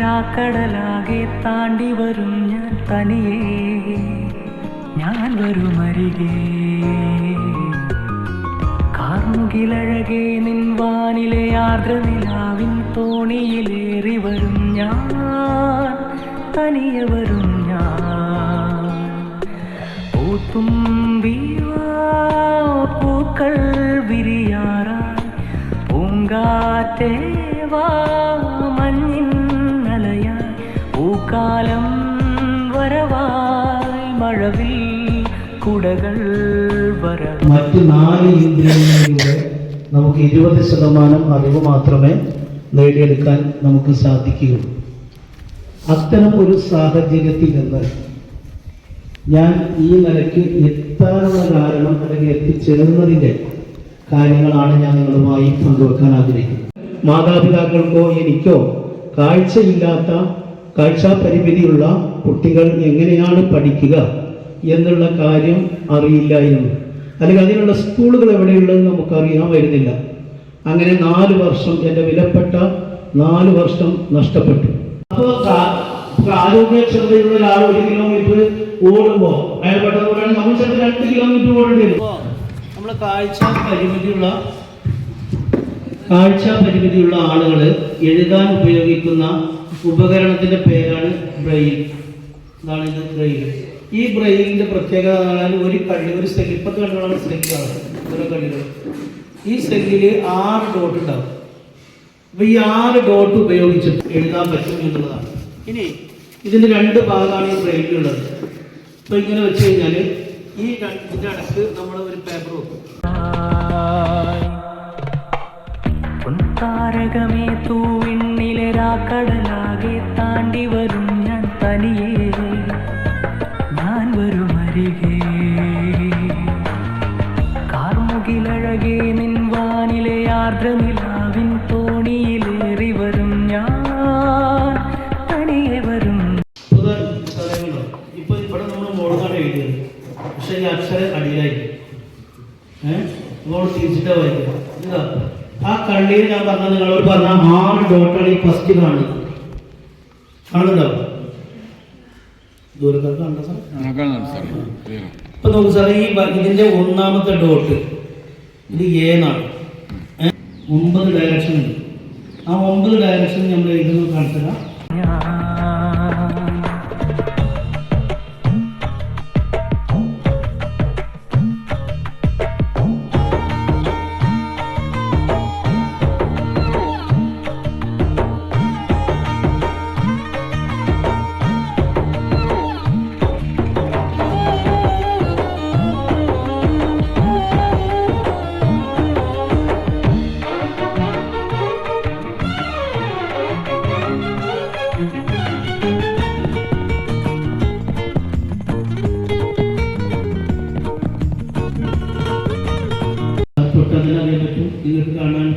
രാക്കടലാകെ താണ്ടി വരും ഞാൻ തനിയേ. ഞാൻ വരും അരികെ കാർമുകിലഴകെ നിൻ വാനിലെ ആർദ്രനിലാവിൻ തോണിയിലേറി വരും ഞാൻ തനിയെ വരും ഞാൻ. പൂത്തുമ്പിവാ പൂക്കൾ വിരിയാറായി പൂങ്കാറ്റേവാ പൂക്കാലം വരവായി മഴവിൽ കുടകൾ മറ്റു നാല് ഇന്ദ്രിയങ്ങളിലൂടെ നമുക്ക് ഇരുപത് ശതമാനം അറിവ് മാത്രമേ നേടിയെടുക്കാൻ നമുക്ക് സാധിക്കുകയുള്ളൂ. അത്തരം ഒരു സാഹചര്യത്തിൽ നിന്ന് ഞാൻ ഈ നിലയ്ക്ക് എത്താനുള്ള കാരണം അല്ലെങ്കിൽ എത്തിച്ചേരുന്നതിന്റെ കാര്യങ്ങളാണ് ഞാൻ നിങ്ങളുമായി പങ്കുവെക്കാൻ ആഗ്രഹിക്കുന്നത്. മാതാപിതാക്കൾക്കോ എനിക്കോ കാഴ്ചയില്ലാത്ത കാഴ്ചാ പരിമിതിയുള്ള കുട്ടികൾ എങ്ങനെയാണ് പഠിക്കുക എന്നുള്ള കാര്യം അറിയില്ല അറിയില്ലായിരുന്നു അല്ലെങ്കിൽ അതിനുള്ള സ്കൂളുകൾ എവിടെയുള്ളതെന്ന് നമുക്കറിയാൻ വരുന്നില്ല. അങ്ങനെ നാല് വർഷം എന്റെ വിലപ്പെട്ട നാല് വർഷം നഷ്ടപ്പെട്ടു. അപ്പോൾ ആരോഗ്യക്ഷമതയുള്ള ഒരാൾ ഒരു കിലോമീറ്റർ ഓടുമ്പോൾ അയാൾ പെട്ടെന്ന് നമ്മൾ ചിലപ്പോൾ രണ്ട് കിലോമീറ്റർ ഓടേണ്ടി വരും. നമ്മൾ കാഴ്ച പരിമിതിയുള്ള കാഴ്ച പരിമിതിയുള്ള ആളുകൾ എഴുതാൻ ഉപയോഗിക്കുന്ന ഉപകരണത്തിന്റെ പേരാണ് ബ്രെയിൽ. ഇതാണ് ഇത് ബ്രെയിൽ. ഈ ബ്രെയിലിന്റെ പ്രത്യേകത എന്ന് ഒരു കള്ളി ഒരു സെല്ല് ഇപ്പത്തെ കണ്ണുകളാണ് സെല്ലാണ് ഓരോ കള്ളികൾ ഈ സെല്ലിൽ ആറ് ഡോട്ട് ഉണ്ടാവും. അപ്പൊ ഈ ആറ് ഡോട്ട് ഉപയോഗിച്ചിട്ട് എഴുതാൻ പറ്റും എന്നുള്ളതാണ്. ഇനി ഇതിന്റെ രണ്ട് ഭാഗമാണ് ഈ ബ്രെയിലുള്ളത് അപ്പൊ ഇങ്ങനെ വെച്ച് കഴിഞ്ഞാൽ ഈ ഇതിന്റെ അടുത്ത് നമ്മൾ ഒരു പേപ്പർ വെക്കും. പൊൻതാരകമേ തൂവിണ്ണിലെ രാക്കടലാകെ നമ്മൾ മോളാണ് എഴുതിയത്. പക്ഷെ ഈ അക്ഷരം അടിയിലായിരിക്കും ഏഹ് മോൾ തിരിച്ചിട്ടാ വായിക്കുക. ഇതാ. ആ കള്ളിയിൽ ഞാൻ പറഞ്ഞ നിങ്ങളോട് പറഞ്ഞ ആറ് ഡോട്ടാണ് ഈ ഫസ്റ്റ് കാണുന്നത് കാണുന്നുണ്ടോ? കണ്ടോ സാർ ഇപ്പൊ നോക്കൂ സാറേ ഈ ഇതിന്റെ ഒന്നാമത്തെ ഡോട്ട് ഇത് ഏന്നാണ്? ഒമ്പത് ഡയറക്ഷൻ ഉണ്ട്. ആ ഒമ്പത് ഡയറക്ഷൻ നമ്മൾ എഴുതുന്നത് കാണിച്ചു തരാം ഞാൻ തൊട്ടതിന് അറിയാൻ പറ്റും നിങ്ങൾക്ക് കാണാൻ